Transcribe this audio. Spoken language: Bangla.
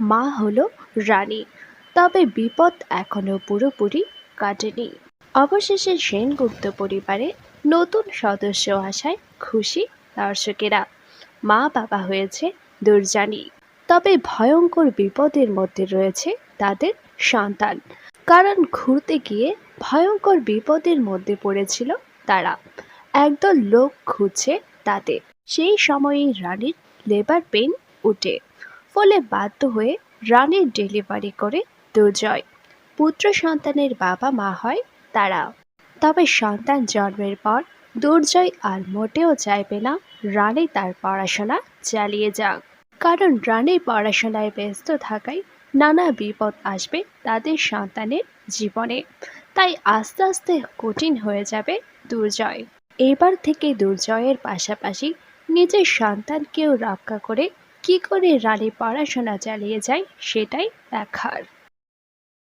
মা হলো রানী, তবে বিপদ এখনও পুরোপুরি কাটেনি। অবশেষে সেনগুপ্ত পরিবারে নতুন সদস্য আসায় খুশি দর্শকেরা। মা বাবা হয়েছে দুর্জানি তবে ভয়ঙ্কর বিপদের মধ্যে রয়েছে তাদের সন্তান। কারণ ঘুরতে গিয়ে ভয়ঙ্কর বিপদের মধ্যে পড়েছিল তারা। একদল লোক খুঁজছে তাদের। সেই সময়েই রানীর লেবার পেন উঠে। ফলে বাধ্য হয়ে রানীর ডেলিভারি করে দুর্জয় পুত্র সন্তানের বাবা মা হয় তারা। তবে সন্তান জন্মের পর দুর্জয় আর মোটেও চাইবে না রানী তার পড়াশোনা চালিয়ে যাক। কারণ রানী পড়াশোনায় ব্যস্ত থাকায় নানা বিপদ আসবে তাদের সন্তানের জীবনে। তাই আস্তে আস্তে কঠিন হয়ে যাবে দুর্জয়। এবার থেকে দুর্জয়ের পাশাপাশি নিজের সন্তানকেও রক্ষা করে কি করে রানী পড়াশোনা চালিয়ে যায় সেটাই দেখার।